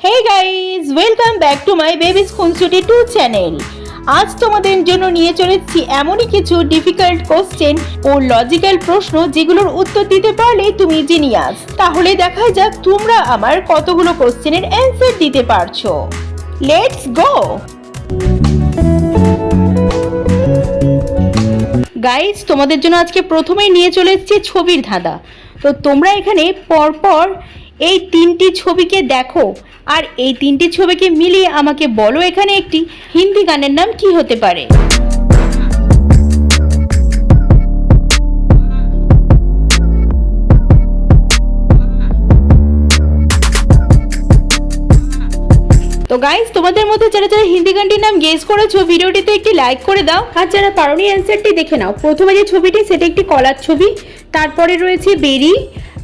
Hey guys welcome back to my babies খুনসুটি two channel আজ তোমাদের জন্য নিয়ে চলেছি এমনই কিছু ডিফিকাল্ট কোশ্চেন ও লজিক্যাল প্রশ্ন যেগুলোর উত্তর দিতে পারলে তুমি জিনিয়াস তাহলে দেখা যাক তোমরা আমার কতগুলো কোশ্চেনের অ্যান্সার দিতে পারছ। লেটস গো গাইজ তোমাদের জন্য আজকে প্রথমেই নিয়ে চলে এসেছি ছবির ধাঁধা। তো তোমরা এখানে পরপর এই তিনটি ছবিকে দেখো। আর এই তিনটি ছবিকে মিলিয়ে আমাকে বলো এখানে একটি হিন্দি গানের নাম কি হতে পারে। তো গাইজ তোমাদের মধ্যে যারা যারা হিন্দি গানটির নাম গেস করেছ, ভিডিওটিতে একটি লাইক করে দাও। আর যারা পারোনি অ্যান্সারটি দেখে নাও। প্রথমে যে ছবিটি, সেটা একটি কলার ছবি। তারপরে রয়েছে বেরি,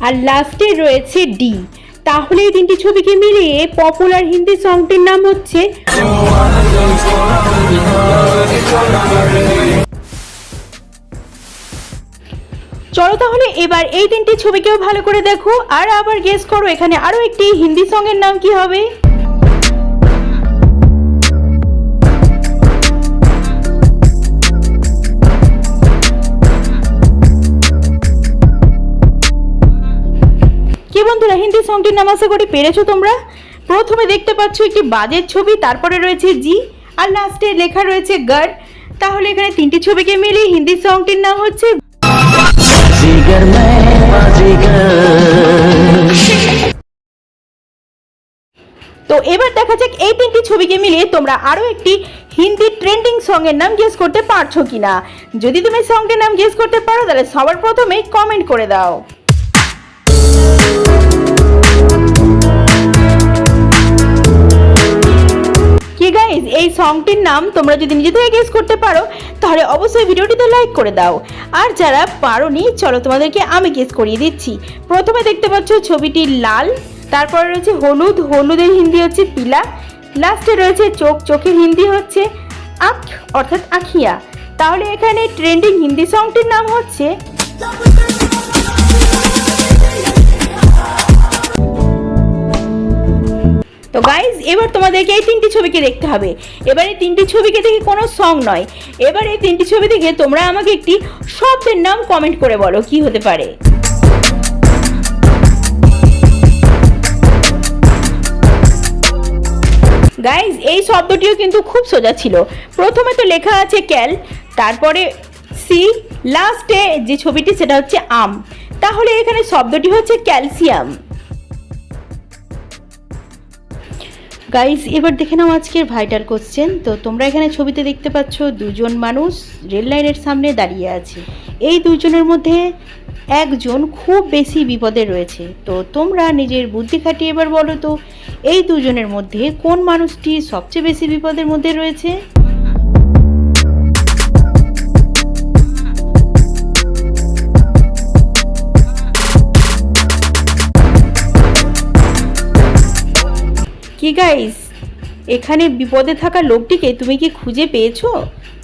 আর লাস্টে রয়েছে ডি। তাহলে এই তিনটি ছবিকে মিলিয়ে পপুলার হিন্দি সংটির নাম হচ্ছে চলো তাহলে এবার এই তিনটি ছবিকেও ভালো করে দেখো, আর আবার গেস করো এখানে আরও একটি হিন্দি সঙ্গের নাম কি হবে? সংটির নাম আশা করি তোমরা? প্রথমে দেখতে পাচ্ছ একটি বাজের ছবি তারপরে রয়েছে জি আর লাস্টে লেখা রয়েছে গড় তাহলে এখানে তিনটি ছবিকে মিলিয়ে হিন্দি সংটির নাম হচ্ছে তো এবার দেখা যাক এই তিনটি ছবিকে মিলিয়ে তোমরা আরও একটি হিন্দি ট্রেন্ডিং সঙের নাম গেস করতে পারছ কিনা। যদি তুমি সংটির নাম গেস করতে পারো তাহলে সবার প্রথমেই কমেন্ট করে দাও। সংটির নাম তোমরা যদি নিজে থেকে গেস করতে পারো, তাহলে অবশ্যই ভিডিওটিতে লাইক করে দাও। আর যারা পারোনি, চলো তোমাদেরকে আমি গেস করিয়ে দিচ্ছি। প্রথমে দেখতে পাচ্ছ ছবিটি লাল, তারপরে রয়েছে হলুদ, হলুদের হিন্দি হচ্ছে পিলা লাস্টে রয়েছে চোখ, চোখের হিন্দি হচ্ছে আখ, অর্থাৎ আখিয়া। তাহলে এখানে ট্রেন্ডিং হিন্দি সংটির নাম হচ্ছে তো গাইজ এবার তোমাদেরকে এই তিনটি ছবিকে দেখতে হবে। এবার এই তিনটি ছবিকে দেখে কোনো সং নয়। এবার এই তিনটি ছবি দেখে তোমরা আমাকে একটি শব্দের নাম কমেন্ট করে বলো, কি হতে পারে? গাইজ এই শব্দটিও কিন্তু খুব সোজা ছিল। প্রথমে তো লেখা আছে ক্যাল তারপরে সি লাস্টে যে ছবিটি, সেটা হচ্ছে আম। তাহলে এখানে শব্দটি হচ্ছে ক্যালসিয়াম গাইজ এবার দেখে নাও আজকের ভাইটার কোশ্চেন তো তোমরা এখানে ছবিতে দেখতে পাচ্ছ, দুজন মানুষ রেল লাইনের সামনে দাঁড়িয়ে আছে। এই দুজনের মধ্যে একজন খুব বেশি বিপদে রয়েছে। তো তোমরা নিজের বুদ্ধি খাটিয়ে এবার বলো তো, এই দুজনের মধ্যে কোন মানুষটি সবচেয়ে বেশি বিপদের মধ্যে রয়েছে? গাইস এখানে বিপদে থাকা লোকটিকে তুমি কি খুঁজে পেয়েছ?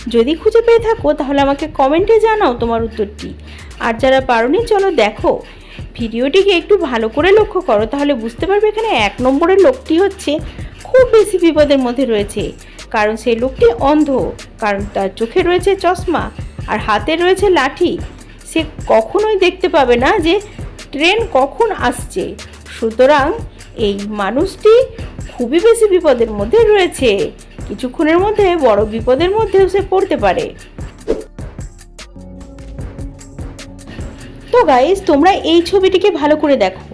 যদি খুঁজে পেয়ে থাকো, তাহলে আমাকে কমেন্টে জানাও তোমার উত্তরটি। আর যারা পারোনি, চলো দেখো। ভিডিওটিকে একটু ভালো করে লক্ষ্য করো, তাহলে বুঝতে পারবে এখানে এক নম্বরের লোকটি হচ্ছে খুব বেশি বিপদের মধ্যে রয়েছে। কারণ সেই লোকটি অন্ধ, কারণ তার চোখে রয়েছে চশমা, আর হাতে রয়েছে লাঠি। সে কখনোই দেখতে পাবে না যে ট্রেন কখন আসছে। সুতরাং এই মানুষটি খুবই বেশি বিপদের মধ্যে রয়েছে। কিছুক্ষণের মধ্যে, বড় বিপদের মধ্যেও সে পড়তে পারে। তো গাইস তোমরা এই ছবিটিকে ভালো করে দেখো।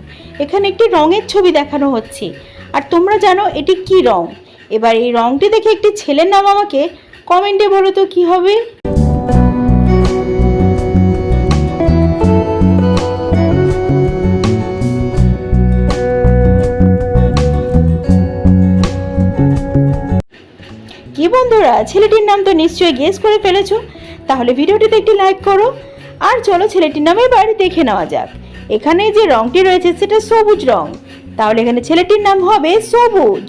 এখানে একটি রঙের ছবি দেখানো হচ্ছে। আর তোমরা জানো এটি কি রং? এবার এই রংটি দেখে একটি ছেলের নাম আমাকে কমেন্টে বলো তো কি হবে? কি বন্ধুরা, ছেলেটির নাম তো নিশ্চয়ই গেস করে ফেলেছো। তাহলে ভিডিওটিতে একটি লাইক করো। আর চলো ছেলেটির নামে এবার দেখে নেওয়া যাক। এখানে যে রংটি রয়েছে, সেটা সবুজ রং। তাহলে এখানে ছেলেটির নাম হবে সবুজ।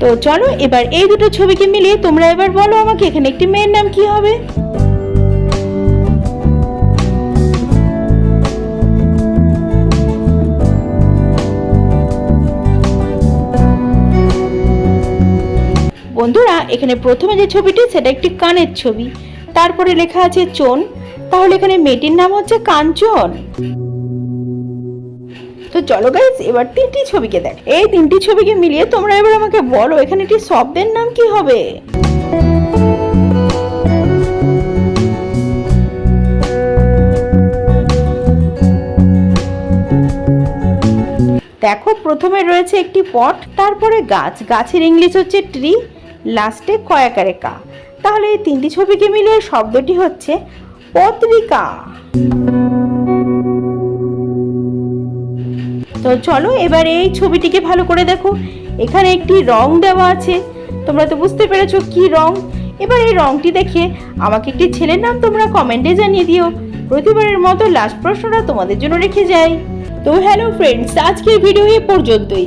তো চলো, এবার এই দুটো ছবিকে মিলিয়ে তোমরা এবার বলো আমাকে, এখানে একটি মেয়ের নাম কি হবে? এখানে প্রথমে যে ছবিটি, সেটা একটি কানের ছবি। তারপরে লেখা আছে চোন। তাহলে এখানে মেয়েটির নাম হচ্ছে কাঞ্চন। তো চলো গাইস এবার তিনটি ছবিকে দেখ। এই তিনটি ছবিকে মিলিয়ে তোমরা এবার আমাকে বলো, এখানে একটি শব্দের নাম কি হবে? দেখো, প্রথমে রয়েছে একটি পট, তারপরে গাছ। গাছের ইংলিশ হচ্ছে ট্রি। লাস্টে কয়াকারে কা তাহলে এই তিনটি ছবিকে মিলিয়ে শব্দটি হচ্ছে পত্রিকা। তো চলো এবার এই ছবিটিকে ভালো করে দেখো। এখানে একটি রং দেওয়া আছে। তোমরা তো বুঝতে পেরেছ কি রং। এবার এই রংটি দেখে আমাকে একটি ছেলের নাম তোমরা কমেন্টে জানিয়ে দিও। প্রতিবারের মতো লাস্ট প্রশ্নটা তোমাদের জন্য রেখে যাই। তো হ্যালো ফ্রেন্ডস আজকের ভিডিও এ পর্যন্তই।